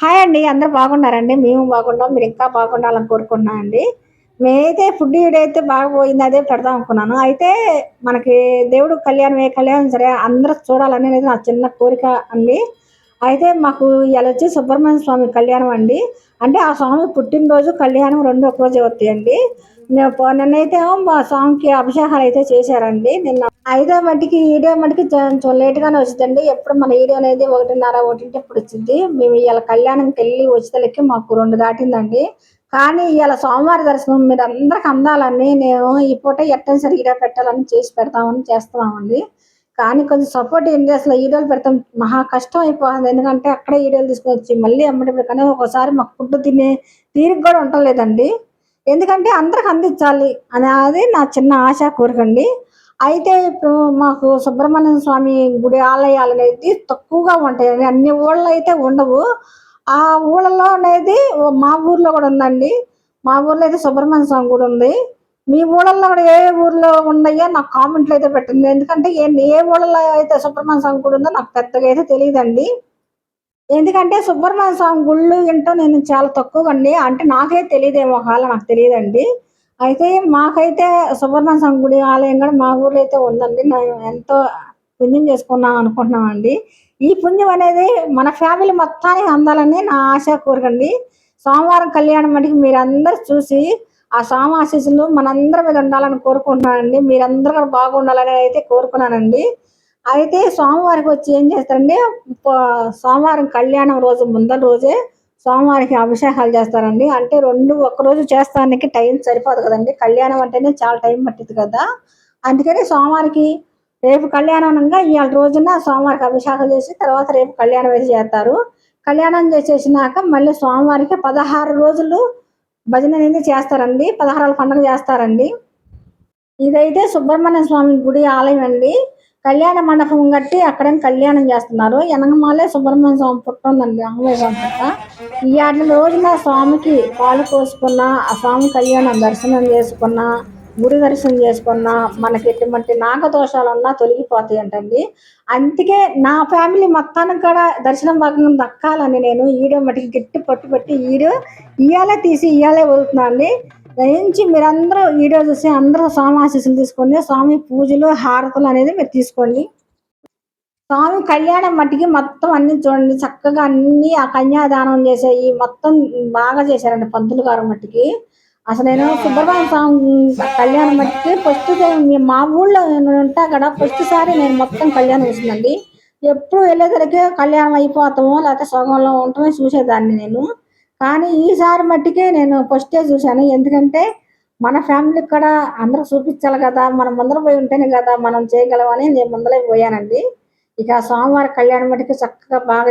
Hi అండి అందరూ బాగున్నారండి? మేము బాగున్నాం మీరు ఇంకా బాగుండాలని కోరుకున్నా అండి. మేమైతే ఫుడ్ అయితే బాగా పోయింది అదే పెడదాం అనుకున్నాను. అయితే మనకి దేవుడు కళ్యాణం ఏ కళ్యాణం సరే అందరూ చూడాలని అనేది నా చిన్న కోరిక అండి. అయితే మాకు ఇలా వచ్చి సుబ్రహ్మణ్య స్వామి కళ్యాణం అండి. అంటే ఆ స్వామి పుట్టినరోజు కళ్యాణం రెండు ఒక రోజు అవుతాయండి నిన్నైతే మా స్వామికి అభిషేకాలు అయితే చేశారండి. నిన్న ఐదో మట్టికి ఈడియో మట్టికి కొంచెం లేట్గానే వచ్చిందండి. ఎప్పుడు మన ఈడియో అనేది ఒకటిన్నర ఒకటింటి ఎప్పుడు వచ్చింది. మేము ఇవాళ కళ్యాణంకి వెళ్ళి వచ్చేసరికి మాకు రెండు దాటిందండి. కానీ ఇవాళ సోమవారి దర్శనం మీరు అందరికి అందాలని నేను ఈ పూట ఎట్టని సరి ఈడియో పెట్టాలని చేసి పెడతామని చేస్తున్నామండి. కానీ కొంచెం సపోర్ట్ ఏంటి? అసలు ఈడోలు పెడతాం మహా కష్టం అయిపోతుంది. ఎందుకంటే అక్కడే ఈడోలు తీసుకొని వచ్చి మళ్ళీ అమ్మటి కానీ ఒకసారి మాకు ఫుడ్ తినే తీరిక కూడా ఉండలేదండి. ఎందుకంటే అందరికి అందించాలి అనేది నా చిన్న ఆశ కోరికండి అయితే ఇప్పుడు మాకు సుబ్రహ్మణ్యం స్వామి గుడి ఆలయాలు అనేది తక్కువగా ఉంటాయి. అన్ని ఊళ్ళో అయితే ఉండవు. ఆ ఊళ్ళలో అనేది మా ఊర్లో కూడా ఉందండి. మా ఊర్లో అయితే సుబ్రహ్మణ్య స్వామి గుడి ఉంది. మీ ఊళ్ళల్లో కూడా ఏ ఊర్లో ఉన్నాయో నాకు కామెంట్లు అయితే పెట్టింది ఎందుకంటే ఏ ఏ ఊళ్ళలో అయితే సుబ్రహ్మణ్య స్వామి గుడి ఉందో నాకు పెద్దగా అయితే తెలియదండి. ఎందుకంటే సుబ్రహ్మణ్య స్వామి గుళ్ళు ఏంటో నేను చాలా తక్కువ అండి. అంటే నాకే తెలియదేమో ఒకవేళ నాకు తెలియదండి. అయితే మాకైతే సుబ్రహ్మణ్య స్వామి గుడి ఆలయం కూడా మా ఊర్లో అయితే ఉందండి. మేము ఎంతో పుణ్యం చేసుకున్నాం అనుకుంటున్నామండి. ఈ పుణ్యం అనేది మన ఫ్యామిలీ మొత్తానికి అందాలని నా ఆశ కోరకండి. సోమవారం కళ్యాణం మటుకు మీరందరూ చూసి ఆ స్వామి ఆశీస్సులు మనందరి మీద ఉండాలని కోరుకుంటున్నానండి. మీరందరూ కూడా బాగుండాలని అయితే కోరుకున్నానండి. అయితే సోమవారికి వచ్చి ఏం చేస్తారండి సోమవారం కళ్యాణం రోజు ముందర రోజే సోమవారికి అభిషేకాలు చేస్తారండి. అంటే రెండు ఒక్క రోజు చేస్తానికి టైం సరిపోదు కదండి. కళ్యాణం అంటేనే చాలా టైం పట్టింది కదా. అందుకని సోమవారికి రేపు కళ్యాణం అనగా ఇవాళ రోజున సోమవారికి అభిషేకం చేసి తర్వాత రేపు కళ్యాణం అయితే చేస్తారు. కళ్యాణం చేసేసినాక మళ్ళీ స్వామివారికి పదహారు రోజులు భజన అనేది చేస్తారండి. పదహారాల పండుగ చేస్తారండి. ఇదైతే సుబ్రహ్మణ్య స్వామి గుడి ఆలయం అండి. కళ్యాణ మండపం కట్టి అక్కడ కళ్యాణం చేస్తున్నారు? ఎనగమాలే సుబ్రహ్మణ్య స్వామి పుట్ట ఉందండి అంగమయ్య స్వామి పుట్ట. ఈ ఆటల రోజున స్వామికి పాలు పోసుకున్న ఆ స్వామి కళ్యాణం దర్శనం చేసుకున్న గుడి దర్శనం చేసుకున్న మనకి ఎటువంటి నాగదోషాలన్నా తొలగిపోతాయి అంటండి అందుకే నా ఫ్యామిలీ మొత్తానికి కూడా దర్శనం భాగం దక్కాలని నేను ఈడో మటుకి గట్టి పట్టుపట్టి ఈడో ఇయ్యాలే తీసి ఇయ్యాలే వదులుతున్నాను అండి దయించి మీరందరూ వీడియో చూసి అందరూ స్వామి ఆశీస్సులు తీసుకోండి స్వామి పూజలు హారతులు అనేది మీరు తీసుకోండి. స్వామి కళ్యాణం మట్టికి మొత్తం అన్ని చూడండి చక్కగా అన్ని ఆ కన్యాదానం చేసేవి మొత్తం బాగా చేశారండి పంతులు గారు మట్టికి. అసలు నేను సుబ్రహ్మణ్య స్వామి కళ్యాణం మట్టికి ఫస్ట్ మా ఊళ్ళో నేను ఉంటా కదా ఫస్ట్ సారి నేను మొత్తం కళ్యాణం చూసిందండి ఎప్పుడు వెళ్ళేసరికి కళ్యాణం అయిపోతామో లేకపోతే సగంలో ఉండటమే చూసేదాన్ని నేను. కానీ ఈసారి మట్టికే నేను ఫస్టే చూశాను. ఎందుకంటే మన ఫ్యామిలీకి కూడా అందరూ చూపించాలి కదా మనం ముందర పోయి ఉంటేనే కదా మనం చేయగలమని నేను ముందరే పోయానండి. ఇక సోమవారం కళ్యాణం మట్టికి చక్కగా బాగా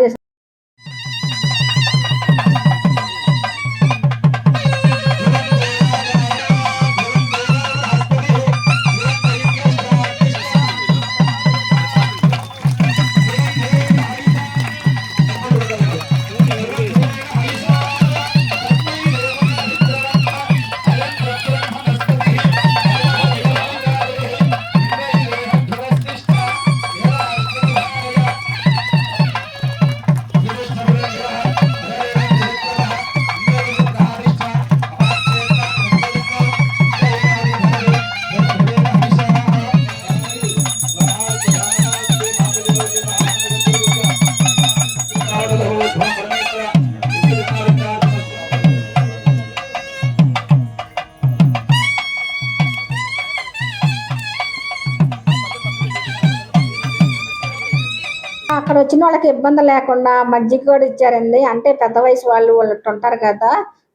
వాళ్ళకి ఇబ్బంది లేకుండా మజ్జిగ కూడా ఇచ్చారండి. అంటే పెద్ద వయసు వాళ్ళు వాళ్ళు ఉంటారు కదా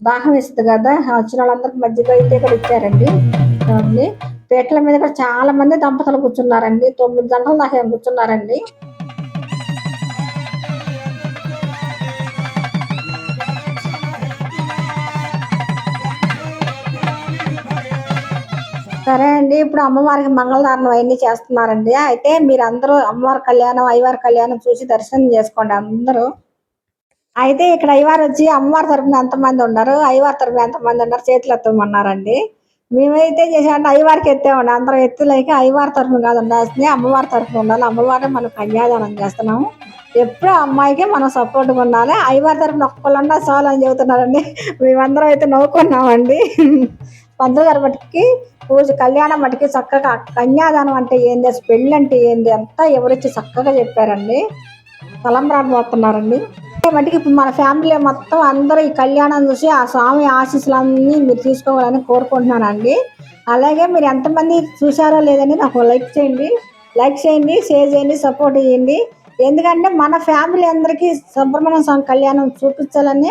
దాహం ఇస్తుంది కదా వచ్చిన వాళ్ళందరికి మజ్జిగ అయితే కూడా ఇచ్చారండి. చూడండి. పీటల మీద కూడా చాలా మంది దంపతులు కూర్చున్నారండి. తొమ్మిది గంటల దాకా కూర్చున్నారండి. సరే అండి. ఇప్పుడు అమ్మవారికి మంగళదారణం అవన్నీ చేస్తున్నారండి. అయితే మీరు అందరూ అమ్మవారి కళ్యాణం అయ్యవారి కళ్యాణం చూసి దర్శనం చేసుకోండి అందరూ. అయితే ఇక్కడ అయ్యవారు వచ్చి అమ్మవారి తరపున ఎంతమంది ఉన్నారు? అయ్యవారి తరపున ఎంతమంది ఉన్నారు? చేతులు ఎత్తమన్నారండి. మేమైతే చేసామంటే అయ్యవారికి ఎత్తామండి. అందరం ఎత్తులైతే అయ్యవారి తరఫున కాదు ఉండాల్సింది అమ్మవారి తరఫున ఉండాలి. అమ్మవారిని మనం కన్యాదానం చేస్తున్నాము. ఎప్పుడూ అమ్మాయికి మనం సపోర్ట్గా ఉండాలి. అయ్యవారి తరఫున ఒక్కళ్ళన్నా చాలు అని చెబుతున్నారండి. మేమందరం అయితే నవ్వుకున్నామండి. పంతులు గారి మట్టుకి పూజ కళ్యాణం మట్టుకి చక్కగా కన్యాదానం అంటే ఏంది అసలు పెళ్ళి అంటే ఏంది అంతా ఎవరొచ్చి చక్కగా చెప్పారండి. తలంబ్రాలు పోతున్నారండి మటుకి ఇప్పుడు మన ఫ్యామిలీ మొత్తం అందరూ ఈ కళ్యాణం చూసి ఆ స్వామి ఆశీస్సులన్నీ మీరు తీసుకోవాలని కోరుకుంటున్నానండి. అలాగే మీరు ఎంతమంది చూసారో లేదని నాకు లైక్ చేయండి లైక్ చేయండి షేర్ చేయండి సపోర్ట్ చేయండి. ఎందుకంటే మన ఫ్యామిలీ అందరికీ సుబ్రహ్మణ్య స్వామి కళ్యాణం చూపించాలని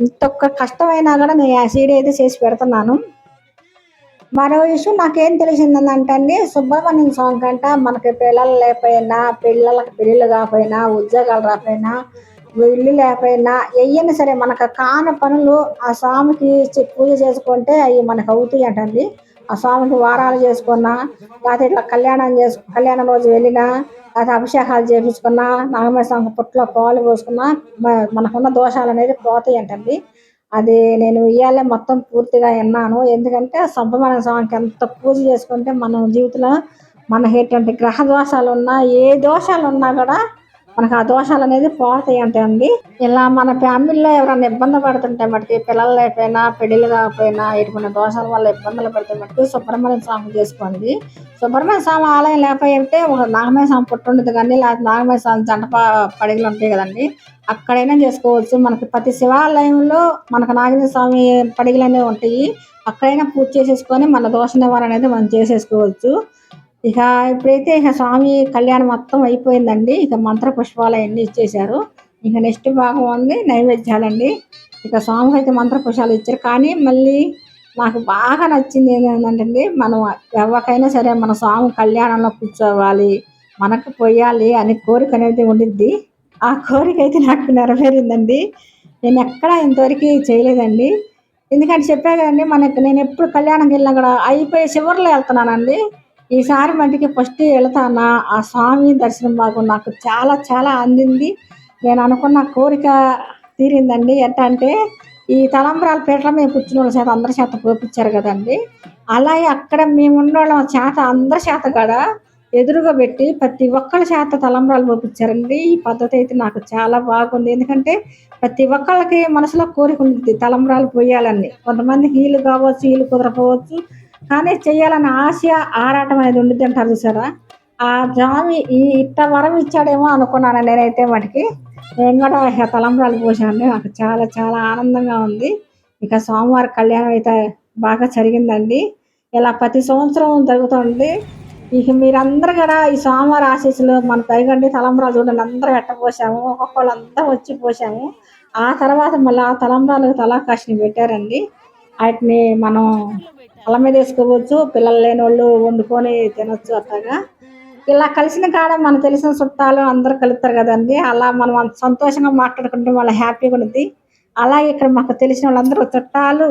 ఇంత ఒక్క కష్టమైనా కూడా నేను ఆ సీడీ అయితే చేసి పెడుతున్నాను. మరో విషయం నాకేం తెలిసిందంటే అండి సుబ్రహ్మణ్యం స్వామి కంట మనకి పిల్లలు లేకపోయినా పిల్లలకి పెళ్ళిళ్ళు కాకపోయినా ఉద్యోగాలు రాకపోయినా ఇల్లు లేకపోయినా ఎయ్యని సరే మనకు కాని పనులు ఆ స్వామికి పూజ చేసుకుంటే అవి మనకు అవుతాయి అంటండి. ఆ స్వామికి వారాలు చేసుకున్నా లేకపోతే ఇట్లా కళ్యాణం చేసు కళ్యాణం రోజు వెళ్ళినా లేకపోతే అభిషేకాలు చేపించుకున్నా నాగమయ స్వామికి పుట్లో పాలు పోసుకున్నా మనకున్న దోషాలు అనేది పోతాయి అంటండి. అది నేను ఇవాళ మొత్తం పూర్తిగా విన్నాను. ఎందుకంటే సుబ్రహ్మణ్య స్వామికి ఎంత పూజ చేసుకుంటే మన జీవితంలో మనకి ఎటువంటి గ్రహ దోషాలు ఉన్నా ఏ దోషాలు ఉన్నా కూడా మనకు ఆ దోషాలు అనేది పోతాయి అంటే అండి. ఇలా మన ఫ్యామిలీలో ఎవరైనా ఇబ్బంది పడుతుంటే మటుకి పిల్లలు లేకపోయినా పెళ్ళిళ్ళు కాకపోయినా ఇటువంటి దోషాల వల్ల ఇబ్బందులు పడితే మటుకు సుబ్రహ్మణ్య స్వామి చేసుకోండి. సుబ్రహ్మణ్య స్వామి ఆలయం లేకపోతే ఒక నాగమయ స్వామి పుట్టి ఉండదు కానీ లేకపోతే నాగమయ స్వామి జంట పడిగలు ఉంటాయి కదండి. అక్కడైనా చేసుకోవచ్చు. మనకి ప్రతి శివాలయంలో మనకు నాగేంద్ర స్వామి పడిగలు అనేవి ఉంటాయి. అక్కడైనా పూజ చేసేసుకొని మన దోష నివారణ అనేది మనం చేసేసుకోవచ్చు. ఇక ఇప్పుడైతే ఇక స్వామి కళ్యాణం మొత్తం అయిపోయిందండి. ఇక మంత్ర పుష్పాలు అవన్నీ ఇచ్చేశారు. ఇక నెక్స్ట్ భాగం ఉంది నైవేద్యాలండి. ఇక స్వామికి అయితే మంత్ర పుష్పాలు ఇచ్చారు. కానీ మళ్ళీ నాకు బాగా నచ్చింది ఏంటంటే మనం ఎవరికైనా సరే మన స్వామి కళ్యాణంలో కూర్చోవాలి మనకు పోయాలి అనే కోరిక అనేది ఉండిద్ది. ఆ కోరిక అయితే నాకు నెరవేరిందండి. నేను ఎక్కడా ఇంతవరకు చేయలేదండి. ఎందుకంటే చెప్పా కదండి మనకు నేను ఎప్పుడు కళ్యాణంకి వెళ్ళినా కూడా అయిపోయి చివరిలో వెళ్తున్నానండి. ఈసారి మటుకి ఫస్ట్ వెళతానా ఆ స్వామి దర్శనం మాకు నాకు చాలా చాలా అందింది. నేను అనుకున్న కోరిక తీరిందండి. ఎట్లా అంటే ఈ తలంబ్రాల పీటల మేము కూర్చున్న వాళ్ళ చేత అందరి చేత పోపించారు కదండి. అలాగే అక్కడ మేమున్నోళ్ళ చేత అందరి చేత కూడా ఎదురుగా పెట్టి ప్రతి ఒక్కళ్ళ చేత తలంబ్రాలు పోపించారండి ఈ పద్ధతి అయితే నాకు చాలా బాగుంది. ఎందుకంటే ప్రతి ఒక్కళ్ళకి మనసులో కోరిక ఉంటుంది తలంబ్రాలు పోయాలని. కొంతమందికి వీళ్ళు కావచ్చు వీళ్ళు కుదరపోవచ్చు కానీ చేయాలని ఆశ ఆరాటం అనేది ఉండిద్ది అంటారు చూసారా? ఆ స్వామి ఈ ఇట్ట వరం ఇచ్చాడేమో అనుకున్నాను నేనైతే వాటికి నేను కూడా తలంబ్రాలు పోసాను నాకు చాలా చాలా ఆనందంగా ఉంది. ఇక సోమవారం కళ్యాణం అయితే బాగా జరిగిందండి. ఇలా ప్రతి సంవత్సరం జరుగుతుంది. ఇక మీరందరూ కూడా ఈ సోమవారి ఆశీస్సులు మన పైగండి తలంబ్రాలు చూడండి. అందరూ ఎట్ట పోసాము ఒక్కొక్కళ్ళు అంతా వచ్చి పోసాము ఆ తర్వాత మళ్ళీ ఆ తలంబ్రాలకు తలాకాశిని పెట్టారండి. వాటిని మనం తల మీద వేసుకోవచ్చు. పిల్లలు లేని వాళ్ళు వండుకొని తినొచ్చు అట్లాగా. ఇలా కలిసిన కాడ మనకు తెలిసిన చుట్టాలు అందరూ కలుస్తారు కదండి. అలా మనం అంత సంతోషంగా మాట్లాడుకుంటే వాళ్ళ హ్యాపీగా ఉంటుంది అలాగే ఇక్కడ మాకు తెలిసిన వాళ్ళందరూ చుట్టాలు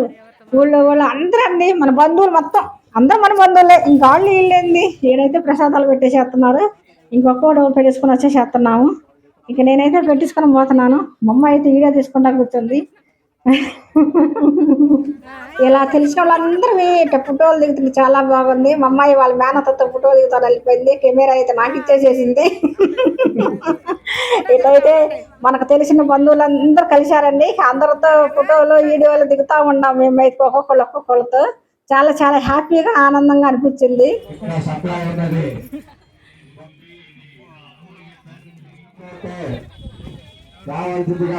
ఊళ్ళో వాళ్ళు అందరూ అండి మన బంధువులు మొత్తం. అందరూ మన బంధువులే. ఇంకా వాళ్ళు వీళ్ళేంది? ఏడైతే ప్రసాదాలు పెట్టేసేస్తున్నారు. ఇంకొకటి పెట్టేసుకొని వచ్చేసేస్తున్నాము. ఇక నేనైతే పెట్టేసుకొని పోతున్నాను. మమ్మ అయితే వీడియో తీసుకుంటా కూర్చుంది. ఇలా తెలిసిన వాళ్ళందరూ ఇట్లా ఫోటోలు దిగుతుంది చాలా బాగుంది. మా అమ్మాయి వాళ్ళ మేనతతో ఫోటో దిగుతాను వెళ్ళిపోయింది. కెమెరా అయితే నాకు ఇచ్చేసేసింది. ఇటైతే మనకు తెలిసిన బంధువులందరూ కలిశారండి. అందరితో ఫోటోలు వీడియోలు దిగుతా ఉన్నాం మేమైతే ఒక్కొక్కళ్ళు ఒక్కొక్కళ్ళతో. చాలా చాలా హ్యాపీగా ఆనందంగా అనిపించింది. రావాల్సిందిగా